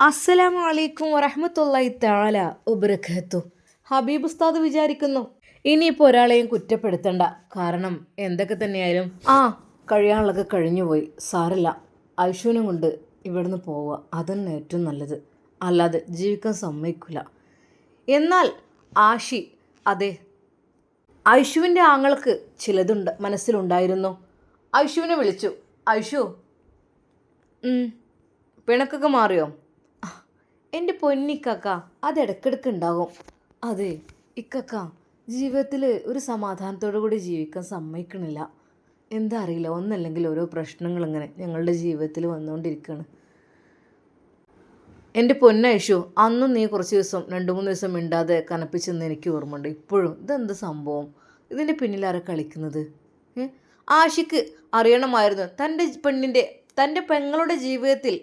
അസ്സലാമു അലൈക്കും വറഹമത്തല്ലായി താല ഉബ്രഖത്തു ഹബീബ് ഉസ്താദ് വിചാരിക്കുന്നു ഇനിയിപ്പോൾ ഒരാളെയും കുറ്റപ്പെടുത്തണ്ട. കാരണം എന്തൊക്കെ തന്നെയായാലും ആ കഴിയാനുള്ളതൊക്കെ കഴിഞ്ഞുപോയി. സാറില്ല ഐശുവിനെ കൊണ്ട് ഇവിടുന്ന് പോവുക. അതന്നെ ഏറ്റവും നല്ലത്. അല്ലാതെ ജീവിക്കാൻ സമ്മതിക്കില്ല എന്നാൽ ആഷി അതെ ഐഷുവിന്റെ ആങ്ങൾക്ക് ചിലതുണ്ട് മനസ്സിലുണ്ടായിരുന്നു. ഐഷുവിനെ വിളിച്ചു. ഉം. പിണക്കൊക്കെ മാറിയോ? എന്റെ പൊന്നിക്കക്ക അത് ഇടയ്ക്കിടയ്ക്ക് ഉണ്ടാകും. അതെ ഇക്കക്ക ജീവിതത്തിൽ ഒരു സമാധാനത്തോടു കൂടി ജീവിക്കാൻ സമ്മതിക്കണില്ല. എന്താ അറിയില്ല ഒന്നല്ലെങ്കിൽ ഓരോ പ്രശ്നങ്ങൾ ഇങ്ങനെ ഞങ്ങളുടെ ജീവിതത്തിൽ വന്നുകൊണ്ടിരിക്കുകയാണ്. എന്റെ പൊന്നയഷു അന്നും നീ കുറച്ച് ദിവസം രണ്ട് മൂന്ന് ദിവസം മിണ്ടാതെ കനപ്പിച്ചെന്ന് എനിക്ക് ഓർമ്മയുണ്ട്. ഇപ്പോഴും ഇതെന്ത് സംഭവം? ഇതിന്റെ പിന്നിലാരെ കളിക്കുന്നത്? ഏ? ആഷിക്ക് അറിയണമായിരുന്നു തന്റെ പെണ്ണിന്റെ തന്റെ പെങ്ങളുടെ ജീവിതത്തിൽ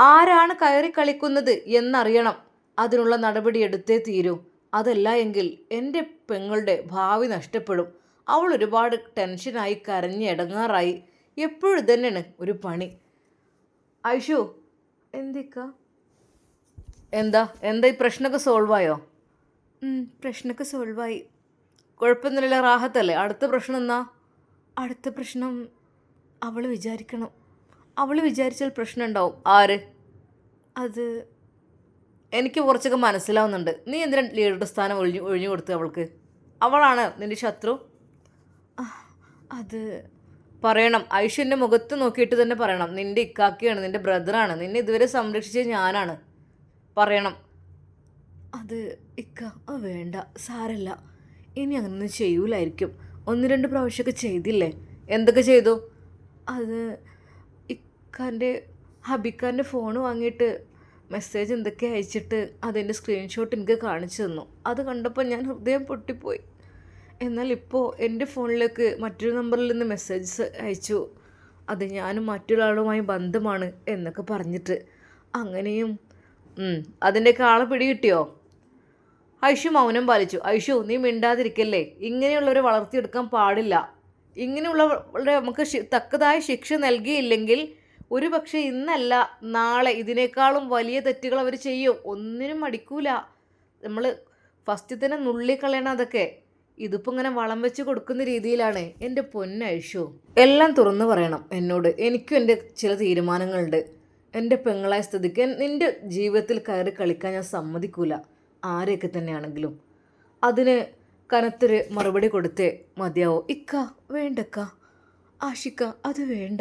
ആരാണ് കയറി കളിക്കുന്നത് എന്നറിയണം. അതിനുള്ള നടപടി എടുത്തേ തീരൂ. അതല്ല എങ്കിൽ എന്റെ പെങ്ങളുടെ ഭാവി നഷ്ടപ്പെടും. അവൾ ഒരുപാട് ടെൻഷനായി കരഞ്ഞ് ഇടങ്ങാറായി എപ്പോഴും തന്നെയാണ് ഒരു പണി. ഐഷു എന്തിക്ക? എന്താ? എന്താ ഈ പ്രശ്നമൊക്കെ സോൾവായോ? പ്രശ്നമൊക്കെ സോൾവായി. കുഴപ്പമൊന്നുമില്ല റാഹത്തല്ലേ? അടുത്ത പ്രശ്നം എന്നാ അടുത്ത പ്രശ്നം അവൾ വിചാരിക്കണം. അവൾ വിചാരിച്ചാൽ പ്രശ്നം ഉണ്ടാവും ആര്? അത് എനിക്ക് കുറച്ചൊക്കെ മനസ്സിലാവുന്നുണ്ട്. നീ എന്തിനാണ് ലീഡറുടെ സ്ഥാനം ഒഴിഞ്ഞു ഒഴിഞ്ഞു കൊടുത്തു അവൾക്ക്? അവളാണ് നിന്റെ ശത്രു. അത് പറയണം. ഐശ്വര്യന്റെ മുഖത്ത് നോക്കിയിട്ട് തന്നെ പറയണം. നിന്റെ ഇക്കാക്കിയാണ് നിന്റെ ബ്രദറാണ്. നിന്നെ ഇതുവരെ സംരക്ഷിച്ചത് ഞാനാണ്. പറയണം. അത് ഇക്ക വേണ്ട. സാരല്ല. ഇനി അങ്ങനൊന്നും ചെയ്യൂലായിരിക്കും. ഒന്ന് രണ്ട് പ്രാവശ്യമൊക്കെ ചെയ്തില്ലേ? എന്തൊക്കെ ചെയ്തു? അത് ഇക്കാന്റെ ഹബിക്കാന്റെ ഫോൺ വാങ്ങിയിട്ട് മെസ്സേജ് എന്തൊക്കെ അയച്ചിട്ട് അതിന്റെ സ്ക്രീൻഷോട്ട് എനിക്ക് കാണിച്ചു തന്നു. അത് കണ്ടപ്പോൾ ഞാൻ ഹൃദയം പൊട്ടിപ്പോയി. എന്നാൽ ഇപ്പോൾ എന്റെ ഫോണിലേക്ക് മറ്റൊരു നമ്പറിൽ നിന്ന് മെസ്സേജസ് അയച്ചു. അത് ഞാനും മറ്റൊരാളുമായി ബന്ധമാണ് എന്നൊക്കെ പറഞ്ഞിട്ട് അങ്ങനെയും അതിന്റെയൊക്കെ ആളെ പിടികിട്ടിയോ? ഐഷു മൗനം പാലിച്ചു. ഐഷു നീ മിണ്ടാതിരിക്കല്ലേ? ഇങ്ങനെയുള്ളവരെ വളർത്തിയെടുക്കാൻ പാടില്ല. ഇങ്ങനെയുള്ളവരുടെ നമുക്ക് തക്കതായ ശിക്ഷ നൽകിയില്ലെങ്കിൽ ഒരു പക്ഷേ ഇന്നല്ല നാളെ. ഇതിനേക്കാളും വലിയ തെറ്റുകൾ അവർ ചെയ്യും. ഒന്നിനും മടിക്കൂല. നമ്മൾ ഫസ്റ്റ് തന്നെ നുള്ളിക്കളയണം അതൊക്കെ. ഇതിപ്പോൾ ഇങ്ങനെ വളം വെച്ച് കൊടുക്കുന്ന രീതിയിലാണ്. എന്റെ പൊന്നൈഷു എല്ലാം തുറന്നു പറയണം എന്നോട്. എനിക്കും എന്റെ ചില തീരുമാനങ്ങളുണ്ട്. എന്റെ പെങ്ങളായ സ്ഥിതിക്ക് നിന്റെ ജീവിതത്തിൽ കയറി കളിക്കാൻ ഞാൻ സമ്മതിക്കൂല. ആരെയൊക്കെ തന്നെയാണെങ്കിലും. അതിന് കനത്തൊരു മറുപടി കൊടുത്തേ മതിയാവോ. ഇക്ക വേണ്ടക്ക. ആഷിക്ക അത് വേണ്ട.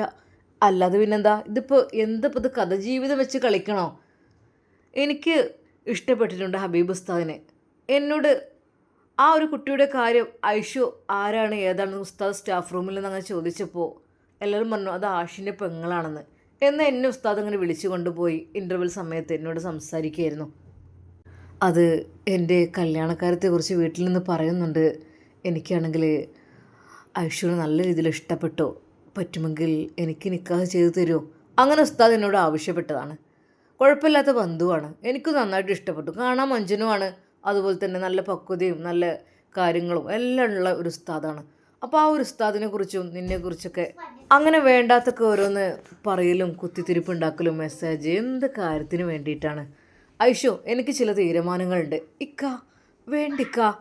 അല്ലാതെ പിന്നെന്താ? ഇതിപ്പോൾ എന്തിപ്പോൾ ഇത് കഥ ജീവിതം വെച്ച് കളിക്കണോ? എനിക്ക് ഇഷ്ടപ്പെട്ടിട്ടുണ്ട് ഹബീബ് ഉസ്താദിനെ. എന്നോട് ആ ഒരു കുട്ടിയുടെ കാര്യം ഐഷു ആരാണ് ഏതാണ് ഉസ്താദ് സ്റ്റാഫ് റൂമിൽ നിന്ന് അങ്ങനെ ചോദിച്ചപ്പോൾ എല്ലാവരും പറഞ്ഞു അത് ആഷിന്റെ പെങ്ങളാണെന്ന്. എന്ന് എന്നെ ഉസ്താദ് അങ്ങനെ വിളിച്ചു കൊണ്ടുപോയി ഇന്റർവെൽ സമയത്ത് എന്നോട് സംസാരിക്കുകയായിരുന്നു. അത് എന്റെ കല്യാണക്കാരത്തെക്കുറിച്ച് വീട്ടിൽ നിന്ന് പറയുന്നുണ്ട്. എനിക്കാണെങ്കിൽ ഐഷുവിന് നല്ല രീതിയിൽ ഇഷ്ടപ്പെട്ടു. പറ്റുമെങ്കിൽ എനിക്ക് നിക്കാഹ് ചെയ്തു തരുമോ? അങ്ങനെ ഉസ്താദ് എന്നോട് ആവശ്യപ്പെട്ടതാണ്. കുഴപ്പമില്ലാത്ത ബന്ധുവാണ്. എനിക്ക് നന്നായിട്ട് ഇഷ്ടപ്പെട്ടു. കാണാൻ മഞ്ജനുമാണ്. അതുപോലെ തന്നെ നല്ല പക്വതയും നല്ല കാര്യങ്ങളും എല്ലാം ഉള്ള ഒരു ഉസ്താദാണ്. അപ്പോൾ ആ ഒരു ഉസ്താദിനെ കുറിച്ചും നിന്നെക്കുറിച്ചൊക്കെ അങ്ങനെ വേണ്ടാത്തൊക്കെ ഓരോന്ന് പറയലും കുത്തിത്തിരിപ്പ് ഉണ്ടാക്കലും മെസ്സേജ് എന്ത് കാര്യത്തിന് വേണ്ടിയിട്ടാണ്. ഐഷു എനിക്ക് ചില തീരുമാനങ്ങളുണ്ട്. ഇക്ക വേണ്ടിക്ക.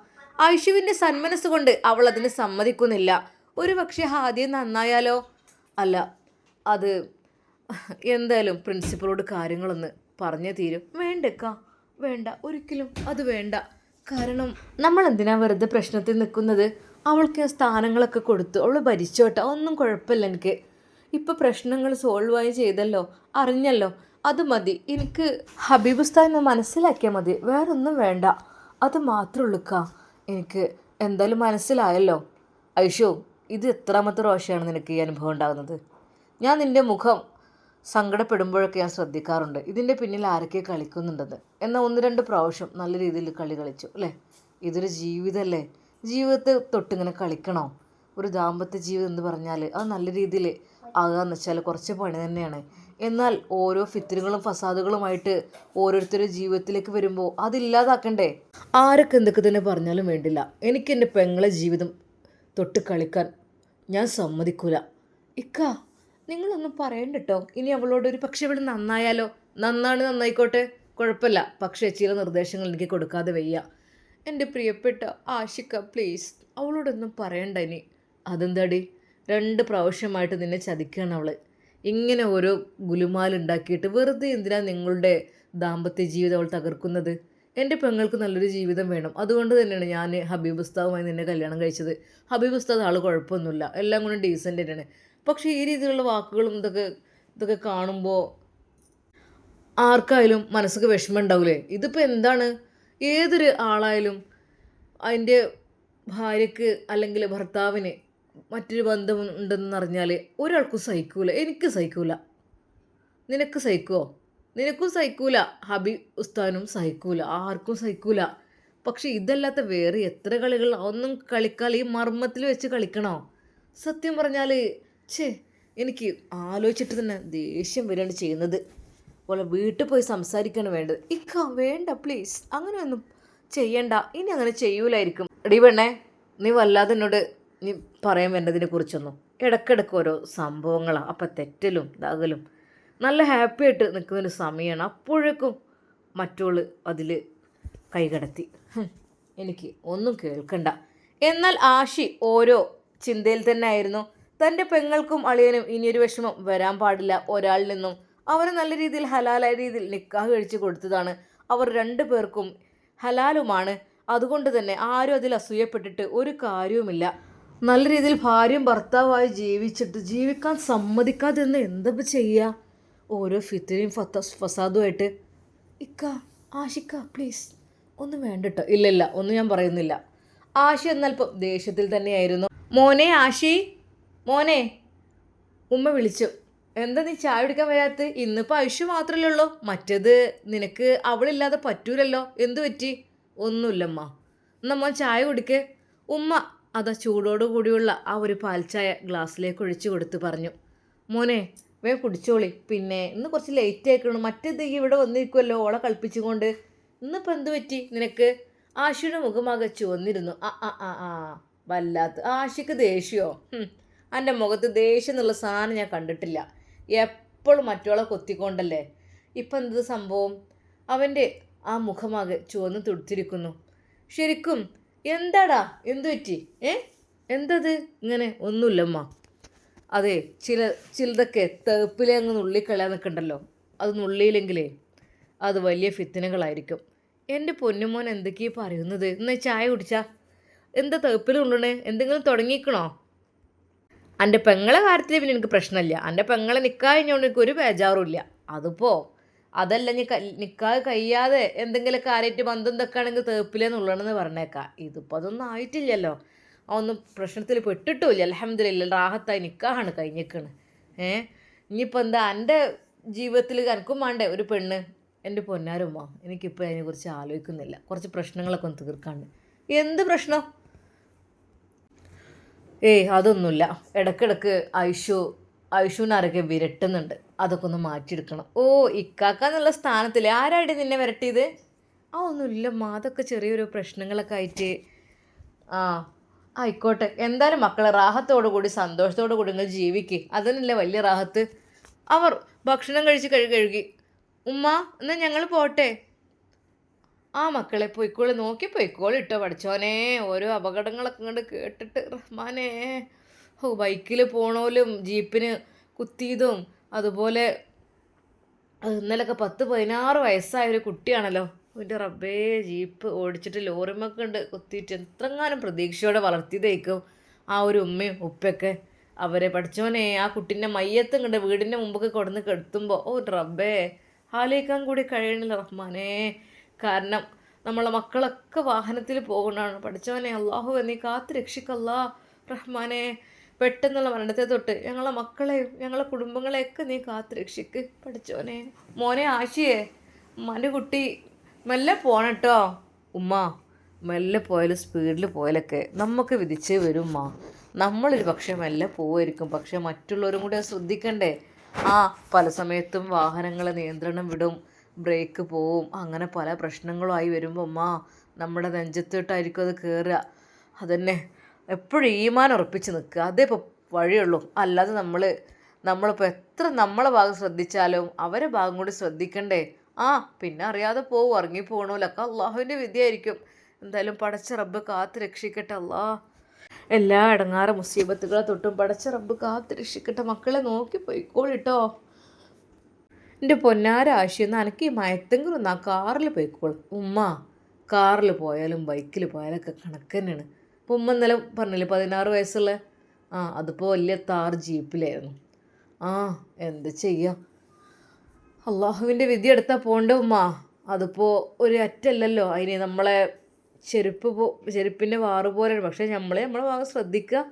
ഐഷുവിന്റെ സന്മനസ്സുകൊണ്ട് അവൾ അതിന് സമ്മതിക്കുന്നില്ല. ഒരു പക്ഷേ ആദ്യം നന്നായാലോ? അല്ല അത് എന്തായാലും പ്രിൻസിപ്പളോട് കാര്യങ്ങളൊന്ന് പറഞ്ഞേ തീരും. വേണ്ടക്ക വേണ്ട ഒരിക്കലും അത് വേണ്ട. കാരണം നമ്മൾ എന്തിനാ വെറുതെ പ്രശ്നത്തിൽ നിൽക്കുന്നത്? അവൾക്ക് ഞാൻ സ്ഥാനങ്ങളൊക്കെ കൊടുത്തു അവൾ ഭരിച്ചോട്ടെ ഒന്നും കുഴപ്പമില്ല എനിക്ക്. ഇപ്പോൾ പ്രശ്നങ്ങൾ സോൾവ് ആയി ചെയ്തല്ലോ അറിഞ്ഞല്ലോ അത് മതി. എനിക്ക് ഹബീബ് ഉസ്താദിനെ മനസ്സിലാക്കിയാൽ മതി വേറൊന്നും വേണ്ട. അത് മാത്രമുള്ളുക്ക എനിക്ക് എന്തായാലും മനസ്സിലായല്ലോ. ഐഷു ഇത് എത്രാമത്തെ പ്രാവശ്യമാണ് നിനക്ക് ഈ അനുഭവം ഉണ്ടാകുന്നത്? ഞാൻ നിന്റെ മുഖം സങ്കടപ്പെടുമ്പോഴൊക്കെ ഞാൻ ശ്രദ്ധിക്കാറുണ്ട്. ഇതിന്റെ പിന്നിൽ ആരൊക്കെ കളിക്കുന്നുണ്ടെന്ന്. എന്നാൽ ഒന്ന് രണ്ട് പ്രാവശ്യം നല്ല രീതിയിൽ കളി കളിച്ചു അല്ലേ? ഇതൊരു ജീവിതമല്ലേ? ജീവിതത്തെ തൊട്ടിങ്ങനെ കളിക്കണോ? ഒരു ദാമ്പത്യ ജീവിതം എന്ന് പറഞ്ഞാൽ അത് നല്ല രീതിയിൽ ആകാന്ന് വെച്ചാൽ കുറച്ച് പണി തന്നെയാണ്. എന്നാൽ ഓരോ ഫിത്തിനുകളും ഫസാദുകളുമായിട്ട് ഓരോരുത്തരുടെ ജീവിതത്തിലേക്ക് വരുമ്പോൾ അതില്ലാതാക്കണ്ടേ? ആരൊക്കെ എന്തൊക്കെ തന്നെ പറഞ്ഞാലും വേണ്ടില്ല. എനിക്ക് എന്റെ പെങ്ങളെ ജീവിതം തൊട്ട് കളിക്കാൻ. ഞാൻ സമ്മതിക്കൂല. ഇക്ക നിങ്ങളൊന്നും പറയണ്ട കേട്ടോ ഇനി അവളോട് ഒരു പക്ഷേ ഇവിടെ നന്നായാലോ? നന്നാണ് നന്നായിക്കോട്ടെ. കുഴപ്പമില്ല. പക്ഷേ ചില നിർദ്ദേശങ്ങൾ എനിക്ക് കൊടുക്കാതെ വയ്യ. എന്റെ പ്രിയപ്പെട്ട ആഷിക്ക പ്ലീസ് അവളോടൊന്നും പറയണ്ട ഇനി. അതെന്താടി? രണ്ട് പ്രാവശ്യമായിട്ട് നിന്നെ ചതിക്കുകയാണ് അവൾ ഇങ്ങനെ ഓരോ ഗുലുമാലുണ്ടാക്കിയിട്ട് വെറുതെ എന്തിനാണ് നിങ്ങളുടെ ദാമ്പത്യ ജീവിതം അവൾ തകർക്കുന്നത്? എന്റെ പെങ്ങൾക്ക് നല്ലൊരു ജീവിതം വേണം. അതുകൊണ്ട് തന്നെയാണ് ഞാൻ ഹബീബ് ഉസ്താവുമായി നിന്നെ കല്യാണം കഴിച്ചത്. ഹബീബ് ഉസ്താദ് ആൾ കുഴപ്പമൊന്നുമില്ല. എല്ലാം കൊണ്ടും ഡീസന്റ് തന്നെയാണ്. പക്ഷേ ഈ രീതിയിലുള്ള വാക്കുകളും ഇതൊക്കെ ഇതൊക്കെ കാണുമ്പോൾ ആർക്കായാലും മനസ്സൊക്കെ വിഷമം ഉണ്ടാവില്ലേ? ഇതിപ്പോൾ എന്താണ്? ഏതൊരു ആളായാലും അതിന്റെ ഭാര്യയ്ക്ക് അല്ലെങ്കിൽ ഭർത്താവിന് മറ്റൊരു ബന്ധം ഉണ്ടെന്ന് അറിഞ്ഞാൽ ഒരാൾക്കും സഹിക്കൂല. എനിക്ക് സഹിക്കൂല. നിനക്ക് സഹിക്കുമോ നിനക്കും സഹിക്കൂല. ഹബി ഉസ്താനും സഹിക്കൂല. ആർക്കും സഹിക്കൂല. പക്ഷെ ഇതല്ലാത്ത വേറെ എത്ര കളികൾ ഒന്നും കളിക്കാൽ ഈ മർമ്മത്തിൽ വെച്ച് കളിക്കണോ? സത്യം പറഞ്ഞാൽ ഛേ എനിക്ക് ആലോചിച്ചിട്ട് തന്നെ ദേഷ്യം വരികയാണ് ചെയ്യുന്നത്. പോലെ വീട്ടിൽ പോയി സംസാരിക്കാണ് വേണ്ടത്. ഇക്ക വേണ്ട പ്ലീസ് അങ്ങനെയൊന്നും ചെയ്യണ്ട. ഇനി അങ്ങനെ ചെയ്യൂലായിരിക്കും. എടീ പെണ്ണേ നീ വല്ലാതെ എന്നോട് നീ പറയാൻ വേണ്ടതിനെ കുറിച്ചൊന്നും. ഇടക്കിടക്ക് ഓരോ സംഭവങ്ങളാണ് അപ്പം തെറ്റലും ഇതാകലും. നല്ല ഹാപ്പി ആയിട്ട് നിൽക്കുന്നൊരു സമയമാണ് അപ്പോഴേക്കും മറ്റോൾ അതിൽ കൈകടത്തി. എനിക്ക് ഒന്നും കേൾക്കണ്ട. എന്നാൽ ആഷി ഓരോ ചിന്തയിൽ തന്നെ ആയിരുന്നു. തന്റെ പെങ്ങൾക്കും അളിയനും ഇനിയൊരു വിഷമം വരാൻ പാടില്ല. ഒരാളിൽ നിന്നും അവർ നല്ല രീതിയിൽ ഹലാലായ രീതിയിൽ നിക്കാഹ് കഴിച്ച് കൊടുത്തതാണ്. അവർ രണ്ടു പേർക്കും ഹലാലുമാണ്. അതുകൊണ്ട് തന്നെ ആരും അതിൽ അസൂയപ്പെട്ടിട്ട് ഒരു കാര്യവുമില്ല. നല്ല രീതിയിൽ ഭാര്യയും ഭർത്താവായി ജീവിച്ചിട്ട് ജീവിക്കാൻ സമ്മതിക്കാതെ എന്താ ചെയ്യുക ഓരോ ഫിത്തിനെയും ഫത്ത ഫസാദുമായിട്ട് ഇക്ക ആഷിക്ക പ്ലീസ് ഒന്നും വേണ്ട കേട്ടോ ഇല്ല ഇല്ല ഒന്നും ഞാൻ പറയുന്നില്ല. ആഷി എന്നൽപ്പം ദേഷ്യത്തിൽ തന്നെയായിരുന്നു. മോനെ ആഷി മോനെ. ഉമ്മ വിളിച്ചു. എന്താ നീ ചായ കുടിക്കാൻ വരാത്ത ഇന്നിപ്പോൾ ആയുഷ് മാത്രമല്ലേ ഉള്ളൂ. മറ്റേത് നിനക്ക് അവളില്ലാതെ പറ്റൂലല്ലോ. എന്തു പറ്റി? ഒന്നുമില്ലമ്മ. എന്നാ മോൻ ചായ കുടിക്ക്. ഉമ്മ അതാ ചൂടോടു കൂടിയുള്ള ആ ഒരു പാൽച്ചായ ഗ്ലാസ്സിലേക്ക് ഒഴിച്ചു കൊടുത്ത് പറഞ്ഞു. മോനെ വേ കുടിച്ചോളി. പിന്നെ ഇന്ന് കുറച്ച് ലേറ്റ് ആയിക്കണം. മറ്റേത് ഇവിടെ വന്നിരിക്കുമല്ലോ ഓളെ കളിപ്പിച്ചുകൊണ്ട്. ഇന്നിപ്പോൾ എന്ത് പറ്റി നിനക്ക്? ആഷിയുടെ മുഖമാകെ ചുവന്നിരുന്നു. ആ ആ ആ ആ. വല്ലാത്ത. ആഷിക്ക് ദേഷ്യമോ എന്റെ മുഖത്ത് ദേഷ്യം എന്നുള്ള സാധനം ഞാൻ കണ്ടിട്ടില്ല. എപ്പോഴും മറ്റോളെ കൊത്തിക്കൊണ്ടല്ലേ? ഇപ്പം എന്ത് സംഭവം? അവന്റെ ആ മുഖമാകെ ചുവന്ന് തുടുത്തിരിക്കുന്നു. ശരിക്കും എന്താടാ? എന്തു പറ്റി? ഏ? എന്തത്? ഇങ്ങനെ ഒന്നുമില്ലമ്മ. അതെ ചില ചിലതൊക്കെ തെപ്പിലെ അങ്ങ് നുള്ളിക്കളയാൻ നിൽക്കണ്ടല്ലോ. അത് നുള്ളിയില്ലെങ്കിലേ അത് വലിയ ഫിത്തിനകളായിരിക്കും. എന്റെ പൊന്നുമോൻ എന്തൊക്കെയാണ് പറയുന്നത്? എന്നാൽ ചായ കുടിച്ചാ? എന്താ തെപ്പിൽ ഉള്ളണേ എന്തെങ്കിലും തുടങ്ങിക്കണോ? എന്റെ പെങ്ങളെ കാര്യത്തിൽ പിന്നെ എനിക്ക് പ്രശ്നമില്ല. എന്റെ പെങ്ങളെ നിൽക്കാതെ എനിക്ക് ഒരു ബേജാറുമില്ല. അതിപ്പോൾ അതല്ല നീ നിൽക്കാതെ കഴിയാതെ എന്തെങ്കിലും കാര്യമായിട്ട് ബന്ധം തെക്കാണെങ്കിൽ തേപ്പിലെന്നുള്ളതെന്ന് പറഞ്ഞേക്കാം. ഇതിപ്പോൾ അതൊന്നും ആയിട്ടില്ലല്ലോ. അതൊന്നും പ്രശ്നത്തിൽ പെട്ടിട്ടുമില്ല. അലഹമ്മദില്ല റാഹത്തായി നിൽക്കാണ് കഴിഞ്ഞേക്കണ് ഏ? ഇനിയിപ്പോൾ എന്താ എന്റെ ജീവിതത്തിൽ കനക്കും വേണ്ടേ ഒരു പെണ്ണ് എന്റെ പൊന്നാരുമ്മ എനിക്കിപ്പോൾ അതിനെക്കുറിച്ച് ആലോചിക്കുന്നില്ല. കുറച്ച് പ്രശ്നങ്ങളൊക്കെ ഒന്ന് തീർക്കാണ്ട്. എന്ത് പ്രശ്നം? ഏയ് അതൊന്നുമില്ല. ഇടക്കിടക്ക് ഐഷു ഐഷുവിനാരൊക്കെ വിരട്ടുന്നുണ്ട്. അതൊക്കെ ഒന്ന് മാറ്റിയെടുക്കണം. ഓ ഇക്കാക്കാന്നുള്ള സ്ഥാനത്തിൽ ആരായിട്ട് നിന്നെ വിരട്ടിയത്? ആ ഒന്നുമില്ലമ്മ. അതൊക്കെ ചെറിയൊരു പ്രശ്നങ്ങളൊക്കെ ആയിട്ട്. ആ ആയിക്കോട്ടെ. എന്തായാലും മക്കളെ റാഹത്തോടു കൂടി സന്തോഷത്തോടു കൂടി നിങ്ങൾ ജീവിക്കേ. അതിനല്ലേ വലിയ റാഹത്ത്. അവർ ഭക്ഷണം കഴിച്ച് കഴുകി കഴുകി. ഉമ്മ എന്നാൽ ഞങ്ങൾ പോട്ടെ. ആ മക്കളെ പൊയ്ക്കോളി. നോക്കി പൊയ്ക്കോളി ഇട്ടോ പഠിച്ചോനെ. ഓരോ അപകടങ്ങളൊക്കെ കണ്ട് കേട്ടിട്ട് റഹ്മാനേ. ഓ ബൈക്കിൽ പോണോലും ജീപ്പിന് കുത്തിയതും അതുപോലെ അത് ഇന്നലൊക്കെ പത്ത് പതിനാറ് വയസ്സായ ഒരു കുട്ടിയാണല്ലോ. എന്റെ റബ്ബേ ജീപ്പ് ഓടിച്ചിട്ട് ലോറിമൊക്കെ ഉണ്ട്. കുത്തിയിട്ട് എത്രങ്ങാനും പ്രതീക്ഷയോടെ വളർത്തിയതേക്കും ആ ഒരു ഉമ്മയും ഉപ്പയൊക്കെ അവരെ പഠിച്ചോനെ ആ കുട്ടീന്റെ മയ്യത്തും കണ്ട് വീടിന്റെ മുമ്പൊക്കെ കൊടുന്ന് കെടുത്തുമ്പോൾ ഓ റബ്ബേ ആലോചിക്കാൻ കൂടി കഴിയണില്ല റഹ്മാനേ. കാരണം നമ്മളെ മക്കളൊക്കെ വാഹനത്തിൽ പോകുന്നതാണ്. പഠിച്ചവനെ അള്ളാഹു നീ കാത്ത് രക്ഷിക്കല്ല റഹ്മാനെ. പെട്ടെന്നുള്ള മരണത്തെ തൊട്ട് ഞങ്ങളെ മക്കളെയും ഞങ്ങളെ കുടുംബങ്ങളെയൊക്കെ നീ കാത്ത് രക്ഷിക്ക് പഠിച്ചോനെ മോനെ ആശിയേ ഉമ്മാന്റെ കുട്ടി പോണം കേട്ടോ ഉമ്മ മെല്ലെ പോയാലും സ്പീഡിൽ പോയാലൊക്കെ നമുക്ക് വിധിച്ചേ വരും ഉമ്മ നമ്മളൊരു പക്ഷേ മെല്ലെ പോവായിരിക്കും. പക്ഷേ മറ്റുള്ളവരും കൂടെ ശ്രദ്ധിക്കണ്ടേ? ആ പല സമയത്തും വാഹനങ്ങളെ നിയന്ത്രണം വിടും ബ്രേക്ക് പോവും അങ്ങനെ പല പ്രശ്നങ്ങളുമായി വരുമ്പോൾ ഉമ്മ നമ്മുടെ നെഞ്ചത്തോട്ടായിരിക്കും അത് കയറുക അതന്നെ. എപ്പോഴും ഈമാൻ ഉറപ്പിച്ച് നിൽക്കുക. അതേ ഇപ്പോൾ വഴിയുള്ളൂ. അല്ലാതെ നമ്മൾ നമ്മളിപ്പോൾ എത്ര നമ്മളെ ഭാഗം ശ്രദ്ധിച്ചാലും അവരെ ഭാഗം കൂടി ശ്രദ്ധിക്കണ്ടേ? ആ പിന്നെ അറിയാതെ പോവും ഇറങ്ങി പോകണമല്ലൊക്കെ അള്ളാഹുവിന്റെ വിധിയായിരിക്കും. എന്തായാലും പടച്ച റബ്ബ് കാത്ത് രക്ഷിക്കട്ടെ അല്ലാ എല്ലാ ഇടങ്ങാറ മുസീബത്തുകളെ തൊട്ടും പടച്ച റബ്ബ് കാത്ത് രക്ഷിക്കട്ടെ. മക്കളെ നോക്കി പോയിക്കോളിട്ടോ. എന്റെ പൊന്നാര ആശയെന്ന് എനിക്ക് ഈ മയത്തെങ്കിലും ഒന്ന് ആ കാറിൽ പോയിക്കോളും. ഉമ്മ കാറിൽ പോയാലും ബൈക്കിൽ പോയാലൊക്കെ കണക്ക് തന്നെയാണ്. ഇപ്പോൾ ഉമ്മ ഇന്നലെ പറഞ്ഞില്ലേ പതിനാറ് വയസ്സുള്ള? ആ അതിപ്പോൾ വലിയ താർ ജീപ്പിലായിരുന്നു. ആ എന്ത് ചെയ്യാം? അള്ളാഹുവിന്റെ വിധി എടുത്താൽ പോണ്ട ഉമ്മ? അതിപ്പോൾ ഒരു അറ്റല്ലല്ലോ. അതിന് നമ്മളെ ചെരുപ്പ് പോ ചെരുപ്പിന്റെ വാറ് പോലെയാണ്. പക്ഷേ നമ്മൾ നമ്മളെ ഭാഗം ശ്രദ്ധിക്കുക.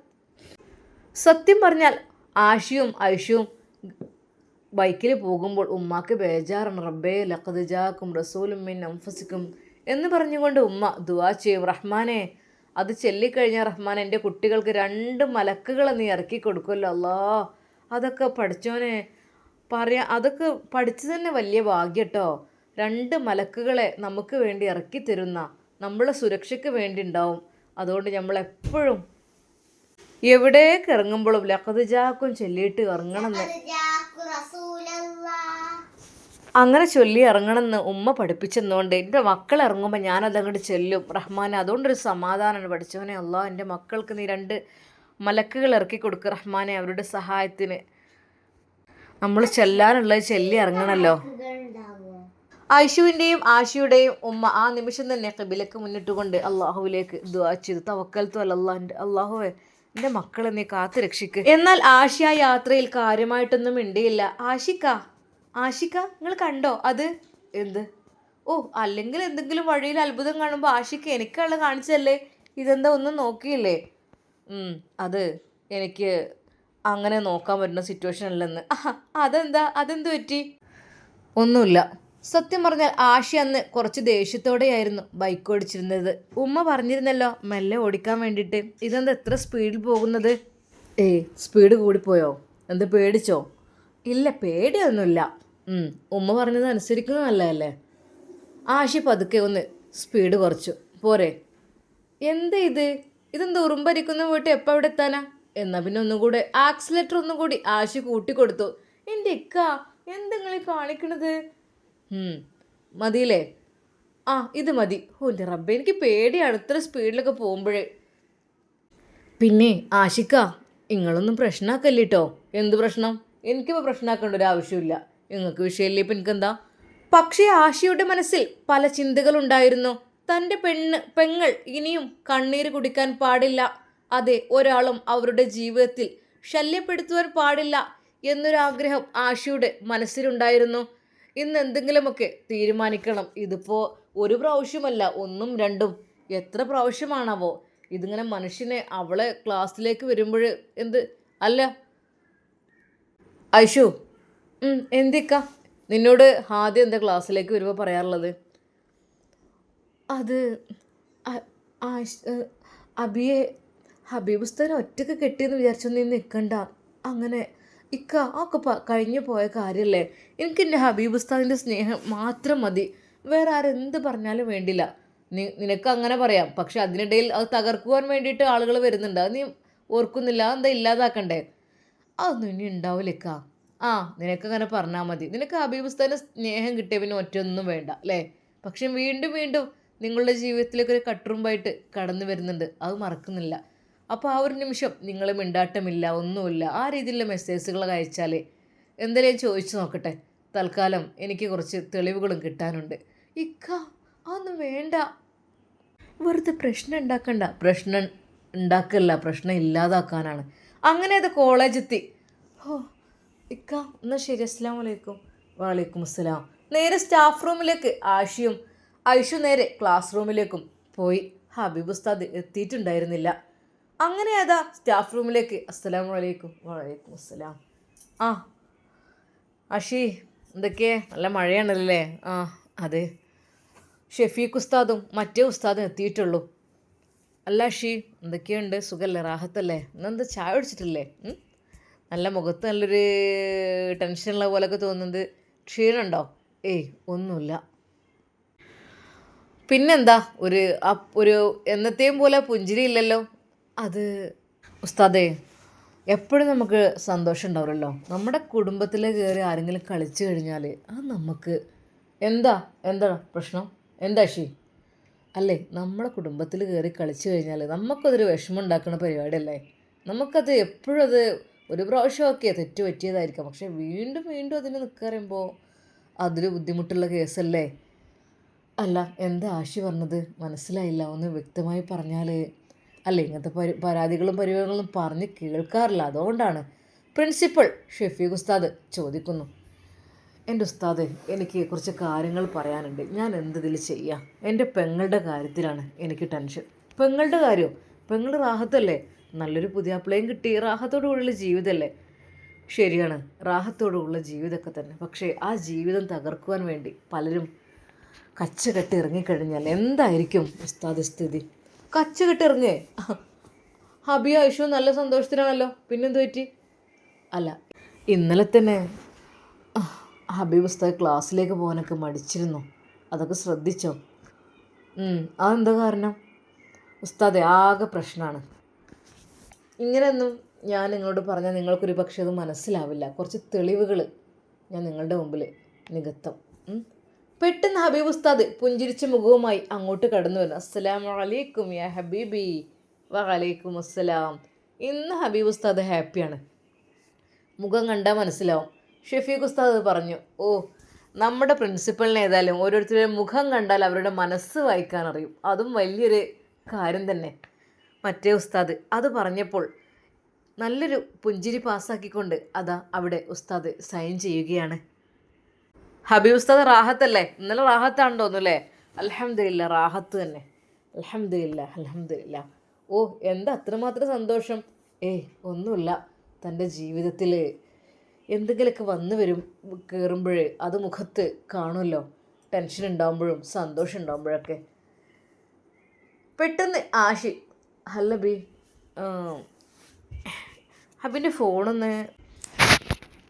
സത്യം പറഞ്ഞാൽ ആഷിയും ഐഷ്യവും ബൈക്കിൽ പോകുമ്പോൾ ഉമ്മാക്ക് ബേജാറാണ്. റബ്ബേ ലഖദ് ജാക്കും റസൂലും മിൻ അംഫസിക്കും എന്ന് പറഞ്ഞുകൊണ്ട് ഉമ്മ ദുവാ ചെയ്യും. റഹ്മാനെ അത് ചെല്ലിക്കഴിഞ്ഞാൽ റഹ്മാൻ എന്റെ കുട്ടികൾക്ക് രണ്ട് മലക്കുകളെ നീ ഇറക്കി കൊടുക്കുമല്ലോ അല്ലാ അതൊക്കെ പഠിച്ചോനെ. പറയാ അതൊക്കെ പഠിച്ചു തന്നെ വലിയ ഭാഗ്യം കേട്ടോ രണ്ട് മലക്കുകളെ നമുക്ക് വേണ്ടി ഇറക്കി തരുന്ന നമ്മളെ സുരക്ഷയ്ക്ക് വേണ്ടി ഉണ്ടാവും. അതുകൊണ്ട് നമ്മൾ എപ്പോഴും എവിടേക്ക് ഇറങ്ങുമ്പോഴും ലക്കതുജാക്കും ജാക്കും ചൊല്ലിയിട്ട് ഇറങ്ങണമെന്ന് അങ്ങനെ ചൊല്ലി ഇറങ്ങണമെന്ന് ഉമ്മ പഠിപ്പിച്ചെന്നുകൊണ്ട് എന്റെ മക്കൾ ഇറങ്ങുമ്പോൾ ഞാനത് അങ്ങോട്ട് ചെല്ലും. റഹ്മാൻ അതുകൊണ്ടൊരു സമാധാനമാണ് പഠിച്ചവനെ. അള്ളാഹ് എന്റെ മക്കൾക്ക് നീ രണ്ട് മലക്കുകൾ ഇറക്കി കൊടുക്കുക റഹ്മാനെ അവരുടെ സഹായത്തിന്. നമ്മൾ ചെല്ലാനുള്ളത് ചെല്ലി ഇറങ്ങണല്ലോ. ഐഷുവിന്റെയും ആഷിയുടെയും ഉമ്മ ആ നിമിഷം തന്നെ കബിലക്ക് മുന്നിട്ടുകൊണ്ട് അള്ളാഹുവിലേക്ക് ദുആ ചെയ്തു. തവക്കൽത്തു അല്ലാന്റെ അള്ളാഹുവെ എന്റെ മക്കളെ നീ കാത്തു രക്ഷിക്ക്. എന്നാൽ ആഷിയ യാത്രയിൽ കാര്യമായിട്ടൊന്നും മിണ്ടിയില്ല. ആഷിക്ക ആഷിക്ക നിങ്ങൾ കണ്ടോ? അത് എന്ത്? ഓ അല്ലെങ്കിൽ എന്തെങ്കിലും വഴിയിൽ അത്ഭുതം കാണുമ്പോൾ ആഷിക്ക് എനിക്കുള്ള കാണിച്ചല്ലേ ഇതെന്താ ഒന്നും നോക്കിയില്ലേ? അത് എനിക്ക് അങ്ങനെ നോക്കാൻ പറ്റുന്ന സിറ്റുവേഷൻ അല്ലെന്ന്. അതെന്താ? അതെന്ത് പറ്റി? ഒന്നുമില്ല. സത്യം പറഞ്ഞാൽ ആഷി അന്ന് കുറച്ച് ദേഷ്യത്തോടെയായിരുന്നു ബൈക്ക് ഓടിച്ചിരുന്നത്. ഉമ്മ പറഞ്ഞിരുന്നല്ലോ മെല്ലെ ഓടിക്കാൻ വേണ്ടിയിട്ട്. ഇതെന്താ എത്ര സ്പീഡിൽ പോകുന്നത്? ഏയ് സ്പീഡ് കൂടിപ്പോയോ? എന്താ പേടിച്ചോ? ഇല്ല പേടിയൊന്നുമില്ല. ഉമ്മ പറഞ്ഞത് അനുസരിക്കുന്നത് നല്ലതല്ലേ? ആഷി പതുക്കെ ഒന്ന് സ്പീഡ് കുറച്ചു. പോരെ. എന്താ ഇത്? ഇതെന്ത് ഉറുമ്പരിക്കുന്ന വീട്ട് എപ്പോൾ അവിടെ എത്താനാ? എന്നാ പിന്നെ ഒന്നും കൂടെ ആക്സിലേറ്റർ ഒന്നും കൂടി ആശി കൂട്ടിക്കൊടുത്തു എന്റെ ഇക്ക എന്തെങ്ങളീ കാണിക്കണത്? മതിയില്ലേ? ആ ഇത് മതി. ഓ റബ്ബെ എനിക്ക് പേടിയാണ് ഇത്ര സ്പീഡിലൊക്കെ പോകുമ്പോഴേ. പിന്നെ ആശിക്ക നിങ്ങളൊന്നും പ്രശ്നമാക്കല്ലേട്ടോ എന്ത് പ്രശ്നം? എനിക്കിപ്പോൾ പ്രശ്നമാക്കേണ്ട ഒരു ആവശ്യമില്ല. നിങ്ങൾക്ക് വിഷയമില്ലേ ഇപ്പം എനിക്കെന്താ? പക്ഷേ ആഷിയുടെ മനസ്സിൽ പല ചിന്തകളുണ്ടായിരുന്നു. തന്റെ പെണ്ണ് പെങ്ങൾ ഇനിയും കണ്ണീര് കുടിക്കാൻ പാടില്ല. അതെ ഒരാളും അവരുടെ ജീവിതത്തിൽ ശല്യപ്പെടുത്തുവാൻ പാടില്ല എന്നൊരാഗ്രഹം ആശയുടെ മനസ്സിലുണ്ടായിരുന്നു. ഇന്ന് എന്തെങ്കിലുമൊക്കെ തീരുമാനിക്കണം. ഇതിപ്പോൾ ഒരു പ്രാവശ്യമല്ല ഒന്നും രണ്ടും. എത്ര പ്രാവശ്യമാണാവോ? ഇതിങ്ങനെ മനുഷ്യനെ അവളെ ക്ലാസ്സിലേക്ക് വരുമ്പോൾ എന്ത്? അല്ല. ഐഷു എന്തിക്ക? നിന്നോട് ആദ്യം എന്താ ക്ലാസ്സിലേക്ക് വരുമ്പോൾ പറയാറുള്ളത്? അത് അബിയെ ഹബീബ് ഉസ്താദിനെ ഒറ്റയ്ക്ക് കെട്ടിയെന്ന് വിചാരിച്ചൊന്നും നീ നിൽക്കണ്ട അങ്ങനെ ഇക്ക ഒക്കെ കഴിഞ്ഞു പോയ കാര്യമല്ലേ എനിക്ക് എന്റെ ഹബീബ് ഉസ്താദിന്റെ സ്നേഹം മാത്രം മതി. വേറെ ആരെന്ത് പറഞ്ഞാലും വേണ്ടില്ല. നീ നിനക്ക് അങ്ങനെ പറയാം. പക്ഷെ അതിനിടയിൽ അത് തകർക്കുവാൻ വേണ്ടിയിട്ട് ആളുകൾ വരുന്നുണ്ട്. അത് നീ ഓർക്കുന്നില്ല. അതെന്താ ഇല്ലാതാക്കണ്ടേ? അതൊന്നും ഇനി ഉണ്ടാവില്ലേക്ക ആ നിനക്ക് അങ്ങനെ പറഞ്ഞാൽ മതി. നിനക്ക് ഹബീബ് സ്നേഹം കിട്ടിയ പിന്നെ ഒറ്റൊന്നും വേണ്ട അല്ലേ? പക്ഷെ വീണ്ടും വീണ്ടും നിങ്ങളുടെ ജീവിതത്തിലേക്ക് ഒരു കട്ടുറുമ്പായിട്ട് കടന്നു വരുന്നുണ്ട്. അത് മറക്കുന്നില്ല. അപ്പോൾ ആ ഒരു നിമിഷം നിങ്ങൾ മിണ്ടാട്ടമില്ല ഒന്നുമില്ല. ആ രീതിയിലുള്ള മെസ്സേജുകൾ അയച്ചാൽ എന്തെങ്കിലും ചോദിച്ചു നോക്കട്ടെ. തൽക്കാലം എനിക്ക് കുറച്ച് തെളിവുകളും കിട്ടാനുണ്ട്. ഇക്ക അതൊന്നും വേണ്ട. വെറുതെ പ്രശ്നം ഉണ്ടാക്കണ്ട. പ്രശ്നം ഉണ്ടാക്കല്ല. പ്രശ്നം ഇല്ലാതാക്കാനാണ്. അങ്ങനെ അത് കോളേജെത്തി ഓ ഇക്ക എന്നാൽ ശരി. അസ്സാം വലൈക്കും വാലൈക്കും അസ്സലാം. നേരെ സ്റ്റാഫ് റൂമിലേക്ക് ആഷിയും ഐഷു നേരെ ക്ലാസ് റൂമിലേക്കും പോയി. ഹബീബ് ഉസ്താദ് എത്തിയിട്ടുണ്ടായിരുന്നില്ല. അങ്ങനെ അതാ സ്റ്റാഫ് റൂമിലേക്ക് അസ്സലാം വലൈക്കും വലൈക്കും അസ്സലാം. ആ അഷി എന്തൊക്കെയാ നല്ല മഴയാണല്ലേ? ആ അതെ. ഷെഫീഖ് ഉസ്താദും മറ്റേ ഉസ്താദും എത്തിയിട്ടുള്ളൂ. അല്ല ഷീ എന്തൊക്കെയുണ്ട്? സുഖമല്ലേ റാഹത്തല്ലേ? ഇന്നെന്താ ചായ കുടിച്ചിട്ടില്ലേ? നല്ല മുഖത്ത് നല്ലൊരു ടെൻഷനുള്ള പോലൊക്കെ തോന്നുന്നത് ക്ഷീണമുണ്ടോ ഏയ് ഒന്നുമില്ല. പിന്നെന്താ? ഒരു ഒരു എന്നത്തെയും പോലെ പുഞ്ചിരി ഇല്ലല്ലോ? അത് ഉസ്താദേ എപ്പോഴും നമുക്ക് സന്തോഷം ഉണ്ടാവുമല്ലോ. നമ്മുടെ കുടുംബത്തിൽ കയറി ആരെങ്കിലും കളിച്ചു കഴിഞ്ഞാൽ ആ നമുക്ക് എന്താ എന്താ പ്രശ്നം? എന്താ ഷീ അല്ലേ നമ്മുടെ കുടുംബത്തിൽ കയറി കളിച്ചു കഴിഞ്ഞാൽ നമുക്കതൊരു വിഷമം ഉണ്ടാക്കുന്ന പരിപാടിയല്ലേ? നമുക്കത് എപ്പോഴും അത് ഒരു പ്രാവശ്യമൊക്കെ തെറ്റ് പറ്റിയതായിരിക്കാം പക്ഷേ വീണ്ടും വീണ്ടും അതിന് നിൽക്കാറുമ്പോൾ അതൊരു ബുദ്ധിമുട്ടുള്ള കേസല്ലേ? അല്ല എന്താ ആശി പറഞ്ഞത്? മനസ്സിലായില്ല. ഒന്ന് വ്യക്തമായി പറഞ്ഞാൽ അല്ല ഇങ്ങനത്തെ പരി പരാതികളും പരിവങ്ങളും പറഞ്ഞ് കേൾക്കാറില്ല. അതുകൊണ്ടാണ് പ്രിൻസിപ്പൾ ഷെഫീഖ് ഉസ്താദ് ചോദിക്കുന്നു. എന്റെ ഉസ്താദ് എനിക്ക് കുറച്ച് കാര്യങ്ങൾ പറയാനുണ്ട്. ഞാൻ എന്തിതിൽ ചെയ്യാം? എന്റെ പെങ്ങളുടെ കാര്യത്തിലാണ് എനിക്ക് ടെൻഷൻ. പെങ്ങളുടെ കാര്യം? പെങ്ങൾ റാഹത്തല്ലേ? നല്ലൊരു പുതിയ പ്ലെയിൻ കിട്ടി. റാഹത്തോടു കൂടിയുള്ള ജീവിതമല്ലേ ശരിയാണ്. റാഹത്തോടുള്ള ജീവിതമൊക്കെ തന്നെ. പക്ഷേ ആ ജീവിതം തകർക്കുവാൻ വേണ്ടി പലരും കച്ച കെട്ടി ഇറങ്ങിക്കഴിഞ്ഞാൽ എന്തായിരിക്കും ഉസ്താദ് സ്ഥിതി? കച്ച കിട്ടെറിഞ്ഞേ. ഹബിയും ഹബി ആയിഷു നല്ല സന്തോഷത്തിലാണല്ലോ. പിന്നെന്ത് പറ്റി? അല്ല ഇന്നലെ തന്നെ ഹബി പുസ്തക ക്ലാസ്സിലേക്ക് പോകാനൊക്കെ മടിച്ചിരുന്നു. അതൊക്കെ ശ്രദ്ധിച്ചോ? അതെന്താ കാരണം? ഉസ്താദെ ആകെ പ്രശ്നമാണ് ഇങ്ങനെയൊന്നും ഞാൻ നിങ്ങളോട് പറഞ്ഞാൽ നിങ്ങൾക്കൊരു പക്ഷേ അത് മനസ്സിലാവില്ല. കുറച്ച് തെളിവുകൾ ഞാൻ നിങ്ങളുടെ മുമ്പിൽ നികത്തും. പെട്ടെന്ന് ഹബീബ് ഉസ്താദ് പുഞ്ചിരിച്ച മുഖവുമായി അങ്ങോട്ട് കടന്നു വരുന്നു അസ്സലാം വലൈക്കും യാ ഹബീബി. വലൈക്കും അസ്സലാം. ഇന്ന് ഹബീബ് ഉസ്താദ് ഹാപ്പിയാണ്. മുഖം കണ്ടാൽ മനസ്സിലാവും. ഷെഫീഖ് ഉസ്താദ് പറഞ്ഞു ഓ നമ്മുടെ പ്രിൻസിപ്പളിനെ ഏതായാലും ഓരോരുത്തരുടെ മുഖം കണ്ടാൽ അവരുടെ മനസ്സ് വായിക്കാൻ അറിയും. അതും വലിയൊരു കാര്യം തന്നെ. മറ്റേ ഉസ്താദ് അത് പറഞ്ഞപ്പോൾ നല്ലൊരു പുഞ്ചിരി പാസ്സാക്കിക്കൊണ്ട് അതാ അവിടെ ഉസ്താദ് സൈൻ ചെയ്യുകയാണ്. ഹബീബ് ഉസ്താദ് റാഹത്തല്ലേ? ഇന്നലെ റാഹത്താണ് തോന്നുന്നു അല്ലേ? അലഹമില്ല റാഹത്ത് തന്നെ. അലഹമില്ല അലഹമില്ല ഓ എന്താ അത്രമാത്രം സന്തോഷം? ഏയ് ഒന്നുമില്ല. തന്റെ ജീവിതത്തിൽ എന്തെങ്കിലുമൊക്കെ വന്നു വരും കയറുമ്പോഴേ അത് മുഖത്ത് കാണുമല്ലോ. ടെൻഷൻ ഉണ്ടാകുമ്പോഴും സന്തോഷം ഉണ്ടാകുമ്പോഴൊക്കെ പെട്ടെന്ന് ആശി ഹല്ല ബി ഹബിന്റെ ഫോണൊന്ന്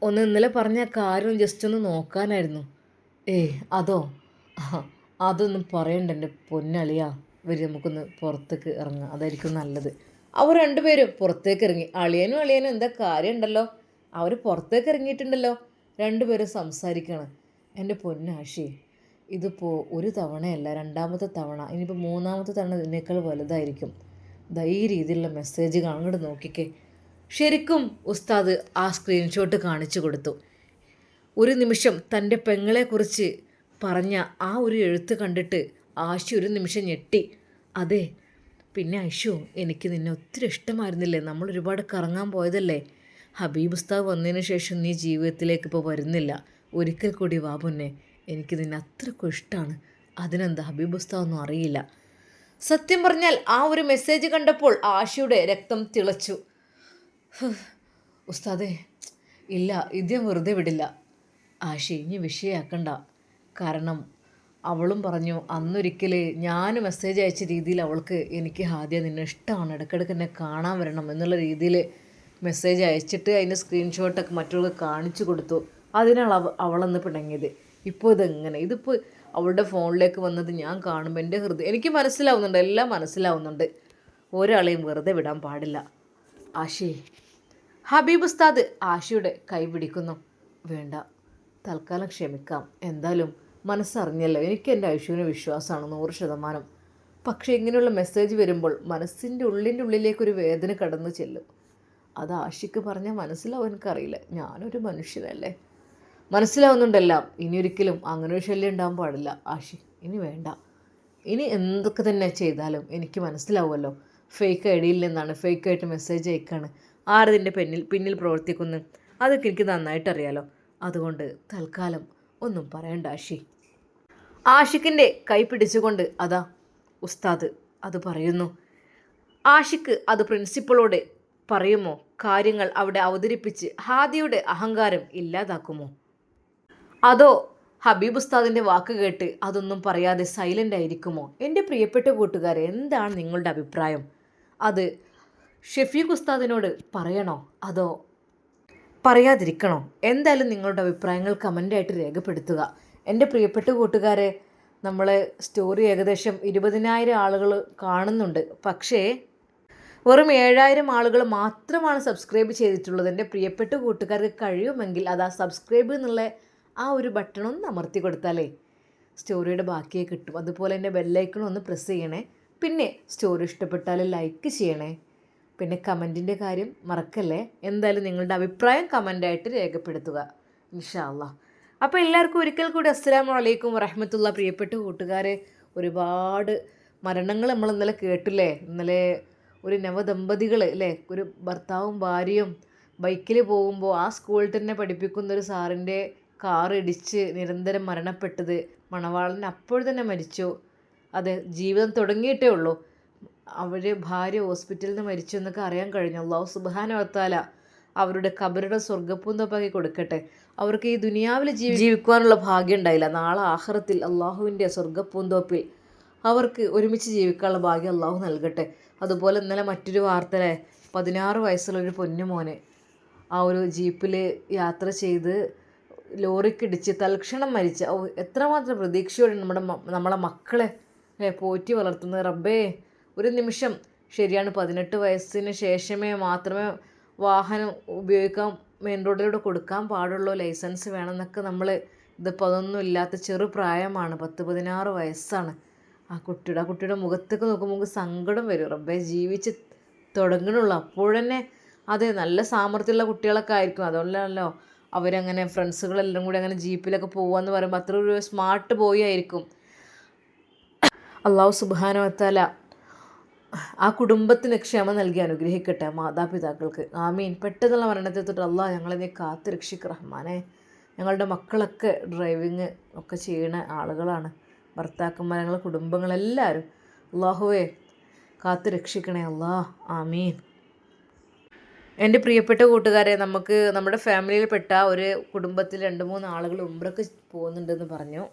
ഒന്ന് ഇന്നലെ പറഞ്ഞ കാര്യം ജസ്റ്റ് ഒന്ന് നോക്കാനായിരുന്നു. ഏ അതോ? അതൊന്നും പറയണ്ട എന്റെ പൊന്നളിയാ. വരും നമുക്കൊന്ന് പുറത്തേക്ക് ഇറങ്ങാം. അതായിരിക്കും നല്ലത്. അവർ രണ്ടുപേരും പുറത്തേക്ക് ഇറങ്ങി. അളിയനും അളിയനും എന്താ കാര്യമുണ്ടല്ലോ അവർ പുറത്തേക്ക് ഇറങ്ങിയിട്ടുണ്ടല്ലോ. രണ്ടുപേരും സംസാരിക്കണം. എന്റെ പൊന്നാശി ഇതിപ്പോൾ ഒരു തവണയല്ല രണ്ടാമത്തെ തവണ. ഇനിയിപ്പോൾ മൂന്നാമത്തെ തവണ ഇതിനേക്കാൾ വലുതായിരിക്കും. ഈ രീതിയിലുള്ള മെസ്സേജ് അങ്ങോട്ട് നോക്കിക്കേ. ശരിക്കും ഉസ്താദ് ആ സ്ക്രീൻഷോട്ട് കാണിച്ചു കൊടുത്തു. ഒരു നിമിഷം തന്റെ പെങ്ങളെക്കുറിച്ച് പറഞ്ഞ ആ ഒരു എഴുത്ത് കണ്ടിട്ട് ആശി ഒരു നിമിഷം ഞെട്ടി. അതെ പിന്നെ ഐഷു എനിക്ക് നിന്നെ ഒത്തിരി ഇഷ്ടമായിരുന്നില്ലേ? നമ്മൾ ഒരുപാട് കറങ്ങാൻ പോയതല്ലേ? ഹബീബ് ഉസ്താദ് വന്നതിന് ശേഷം നീ ജീവിതത്തിലേക്ക് ഇപ്പോൾ വരുന്നില്ല. ഒരിക്കൽ കൂടി വാ പൊന്നെ. എനിക്ക് നിന്നെ അത്രക്കും ഇഷ്ടമാണ് അതിനെന്താ ഹബീബ് ഉസ്താദ് ഒന്നും അറിയില്ല. സത്യം പറഞ്ഞാൽ ആ ഒരു മെസ്സേജ് കണ്ടപ്പോൾ ആശയുടെ രക്തം തിളച്ചു. ഉസ്താദേ ഇല്ല ഞാൻ വെറുതെ വിടില്ല. ആശി ഇനി വിഷയമാക്കണ്ട കാരണം അവളും പറഞ്ഞു അന്നൊരിക്കൽ ഞാൻ മെസ്സേജ് അയച്ച രീതിയിൽ അവൾക്ക് എനിക്ക് ഹാദ്യ നിന്നെ ഇഷ്ടമാണ് ഇടയ്ക്കിടയ്ക്ക് എന്നെ കാണാൻ വരണം എന്നുള്ള രീതിയിൽ മെസ്സേജ് അയച്ചിട്ട് അതിന്റെ സ്ക്രീൻഷോട്ടൊക്കെ മറ്റുള്ളവർ കാണിച്ചു കൊടുത്തു. അതിനാണ് അവ അവളെന്ന് പിണങ്ങിയത്. ഇപ്പോൾ ഇതെങ്ങനെ? ഇതിപ്പോൾ അവളുടെ ഫോണിലേക്ക് വന്നത് ഞാൻ കാണുമ്പോൾ എന്റെ ഹൃദയം എനിക്ക് മനസ്സിലാവുന്നുണ്ട് എല്ലാം മനസ്സിലാവുന്നുണ്ട്. ഒരാളെയും വെറുതെ വിടാൻ പാടില്ല. ആഷി ഹബീബ് ഉസ്താദ് ആശയുടെ കൈപിടിക്കുന്നു വേണ്ട തൽക്കാലം ക്ഷമിക്കാം. എന്തായാലും മനസ്സറിഞ്ഞല്ലോ എനിക്ക് എന്റെ ഐഷുവിന് വിശ്വാസമാണ് നൂറ് ശതമാനം. പക്ഷേ ഇങ്ങനെയുള്ള മെസ്സേജ് വരുമ്പോൾ മനസ്സിന്റെ ഉള്ളിന്റെ ഉള്ളിലേക്കൊരു വേദന കടന്നു ചെല്ലും. അത് ആഷിക്ക് പറഞ്ഞാൽ മനസ്സിലാവും എനിക്കറിയില്ല. ഞാനൊരു മനുഷ്യനല്ലേ. മനസ്സിലാവുന്നുണ്ടെല്ലാം ഇനി ഒരിക്കലും അങ്ങനെ ഒരു ശല്യം ഉണ്ടാകാൻ പാടില്ല. ആഷി ഇനി വേണ്ട. ഇനി എന്തൊക്കെ തന്നെ ചെയ്താലും എനിക്ക് മനസ്സിലാവുമല്ലോ. ഫേക്ക് ഐ ഡിയിൽ നിന്നാണ് ഫേക്കായിട്ട് മെസ്സേജ് അയക്കാണ്. ആരതിന്റെ പിന്നിൽ പിന്നിൽ പ്രവർത്തിക്കുന്നു. അതൊക്കെ എനിക്ക് നന്നായിട്ട് അറിയാലോ അതുകൊണ്ട് തൽക്കാലം ഒന്നും പറയണ്ട ആഷി ആഷിക്കിന്റെ കൈ പിടിച്ചുകൊണ്ട് അതാ ഉസ്താദ് അത് പറയുന്നു. ആഷിക്ക് അത് പ്രിൻസിപ്പളോട് പറയുമോ? കാര്യങ്ങൾ അവിടെ അവതരിപ്പിച്ച് ഹാദിയുടെ അഹങ്കാരം ഇല്ലാതാക്കുമോ? അതോ ഹബീബ് ഉസ്താദിന്റെ വാക്ക് കേട്ട് അതൊന്നും പറയാതെ സൈലന്റ് ആയിരിക്കുമോ? എന്റെ പ്രിയപ്പെട്ട കൂട്ടുകാരെ എന്താണ് നിങ്ങളുടെ അഭിപ്രായം? അത് ഷെഫീഖ് ഉസ്താദിനോട് പറയണോ? അതോ പറയാതിരിക്കണോ? എന്തായാലും നിങ്ങളുടെ അഭിപ്രായങ്ങൾ കമന്റായിട്ട് രേഖപ്പെടുത്തുക. എന്റെ പ്രിയപ്പെട്ട കൂട്ടുകാരെ നമ്മളെ സ്റ്റോറി ഏകദേശം ഇരുപതിനായിരം ആളുകൾ കാണുന്നുണ്ട്. പക്ഷേ വെറും ഏഴായിരം ആളുകൾ മാത്രമാണ് സബ്സ്ക്രൈബ് ചെയ്തിട്ടുള്ളത്. എന്റെ പ്രിയപ്പെട്ട കൂട്ടുകാർക്ക് കഴിയുമെങ്കിൽ അത് ആ സബ്സ്ക്രൈബ് എന്നുള്ള ആ ഒരു ബട്ടൺ ഒന്ന് അമർത്തി കൊടുത്താലേ സ്റ്റോറിയുടെ ബാക്കിയെ കിട്ടും. അതുപോലെ തന്നെ ബെല്ലൈക്കൺ ഒന്ന് പ്രസ് ചെയ്യണേ. പിന്നെ സ്റ്റോറി ഇഷ്ടപ്പെട്ടാൽ ലൈക്ക് ചെയ്യണേ. പിന്നെ കമന്റിന്റെ കാര്യം മറക്കല്ലേ? എന്തായാലും നിങ്ങളുടെ അഭിപ്രായം കമന്റായിട്ട് രേഖപ്പെടുത്തുക ഇൻഷാല്ല അപ്പോൾ എല്ലാവർക്കും ഒരിക്കൽ കൂടി അസ്സലാമു അലൈക്കും വറഹമത്തുള്ള പ്രിയപ്പെട്ട കൂട്ടുകാരെ ഒരുപാട് മരണങ്ങൾ നമ്മൾ ഇന്നലെ കേട്ടില്ലേ? ഇന്നലെ ഒരു നവദമ്പതികൾ അല്ലേ? ഒരു ഭർത്താവും ഭാര്യയും ബൈക്കിൽ പോകുമ്പോൾ ആ സ്കൂളിൽ തന്നെ പഠിപ്പിക്കുന്ന ഒരു സാറിന്റെ കാർ ഇടിച്ച് നിരന്തരം മരണപ്പെട്ടത് മണവാളൻ അപ്പോൾ തന്നെ മരിച്ചു. അതെ ജീവിതം തുടങ്ങിയിട്ടേ ഉള്ളൂ. അവർ ഭാര്യ ഹോസ്പിറ്റലിൽ നിന്ന് മരിച്ചു എന്നൊക്കെ അറിയാൻ കഴിഞ്ഞു. അള്ളാഹു സുബാനവത്താല അവരുടെ കബരുടെ സ്വർഗപ്പൂന്തപ്പാക്കി കൊടുക്കട്ടെ. അവർക്ക് ഈ ദുനിയാവിൽ ജീവി ജീവിക്കുവാനുള്ള ഭാഗ്യം ഉണ്ടായില്ല. നാളെ ആഹ്റത്തിൽ അള്ളാഹുവിന്റെ സ്വർഗപ്പൂന്തോപ്പിൽ അവർക്ക് ഒരുമിച്ച് ജീവിക്കാനുള്ള ഭാഗ്യം അള്ളാഹു നൽകട്ടെ. അതുപോലെ ഇന്നലെ മറ്റൊരു വാർത്തയിലെ പതിനാറ് വയസ്സുള്ള ഒരു പൊന്നുമോനെ ആ ഒരു ജീപ്പിൽ യാത്ര ചെയ്ത് ലോറിക്കിടിച്ച് തൽക്ഷണം മരിച്ച. എത്രമാത്രം പ്രതീക്ഷയോടെ നമ്മുടെ നമ്മളെ മക്കളെ പോറ്റി വളർത്തുന്നത്? റബ്ബേ ഒരു നിമിഷം. ശരിയാണ് പതിനെട്ട് വയസ്സിന് ശേഷമേ മാത്രമേ വാഹനം ഉപയോഗിക്കാൻ മെയിൻ റോഡിലൂടെ കൊടുക്കാൻ പാടുള്ളൂ. ലൈസൻസ് വേണമെന്നൊക്കെ നമ്മൾ ഇതിപ്പോൾ അതൊന്നും ഇല്ലാത്ത ചെറു പ്രായമാണ്. പത്ത് പതിനാറ് വയസ്സാണ്. ആ കുട്ടിയുടെ ആ കുട്ടിയുടെ മുഖത്തേക്ക് നോക്കുമ്പോൾ നമുക്ക് സങ്കടം വരും. റബ്ബെ ജീവിച്ച് തുടങ്ങണുള്ളൂ. അപ്പോഴന്നെ അതെ നല്ല സാമർഥ്യമുള്ള കുട്ടികളൊക്കെ ആയിരിക്കും. അതുകൊണ്ടല്ലോ അവരങ്ങനെ ഫ്രണ്ട്സുകളെല്ലാം കൂടി അങ്ങനെ ജീപ്പിലൊക്കെ പോകുകയെന്ന് പറയുമ്പോൾ അത്ര ഒരു സ്മാർട്ട് ബോയ് ആയിരിക്കും. അള്ളാഹു സുബാനവത്താല ആ കുടുംബത്തിന് ക്ഷമ നൽകി അനുഗ്രഹിക്കട്ടെ മാതാപിതാക്കൾക്ക്. ആമീൻ. പെട്ടെന്നുള്ള മരണത്തെ തൊട്ട് അല്ല ഞങ്ങളെ നീ കാത്തു രക്ഷിക്ക് റഹ്മാനെ. ഞങ്ങളുടെ മക്കളൊക്കെ ഡ്രൈവിങ് ഒക്കെ ചെയ്യുന്ന ആളുകളാണ്. ഭർത്താക്കന്മാർ ഞങ്ങളുടെ കുടുംബങ്ങളെല്ലാവരും അള്ളാഹുവേ കാത്ത് രക്ഷിക്കണേ അള്ളാഹ്. ആമീൻ. എന്റെ പ്രിയപ്പെട്ട കൂട്ടുകാരെ നമുക്ക് നമ്മുടെ ഫാമിലിയിൽപ്പെട്ട ഒരു കുടുംബത്തിൽ രണ്ട് മൂന്ന് ആളുകൾ ഉംറക്ക് പോകുന്നുണ്ടെന്ന് പറഞ്ഞു.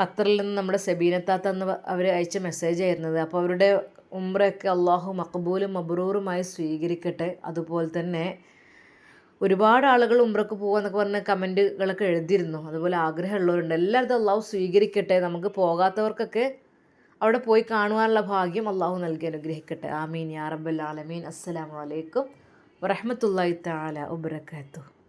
ഖത്തറിൽ നിന്ന് നമ്മുടെ സെബീനത്താത്ത എന്ന് അവർ അയച്ച മെസ്സേജ് ആയിരുന്നത് അപ്പോൾ അവരുടെ ഉംറയൊക്കെ അള്ളാഹു മക്കബൂലും മബ്രൂറുമായി സ്വീകരിക്കട്ടെ. അതുപോലെ തന്നെ ഒരുപാട് ആളുകൾ ഉംറക്ക് പോകുക പറഞ്ഞ കമന്റുകളൊക്കെ എഴുതിയിരുന്നു. അതുപോലെ ആഗ്രഹമുള്ളവരുണ്ട്. എല്ലാവരും അള്ളാഹു സ്വീകരിക്കട്ടെ. നമുക്ക് പോകാത്തവർക്കൊക്കെ അവിടെ പോയി കാണുവാനുള്ള ഭാഗ്യം അള്ളാഹു നൽകി അനുഗ്രഹിക്കട്ടെ. ആമീൻ. യാ റബ്ബൽ ആലമീൻ. അസ്സലാമു അലൈക്കും വറഹമത്തല്ലാഹി തആല വബറകാതുഹു.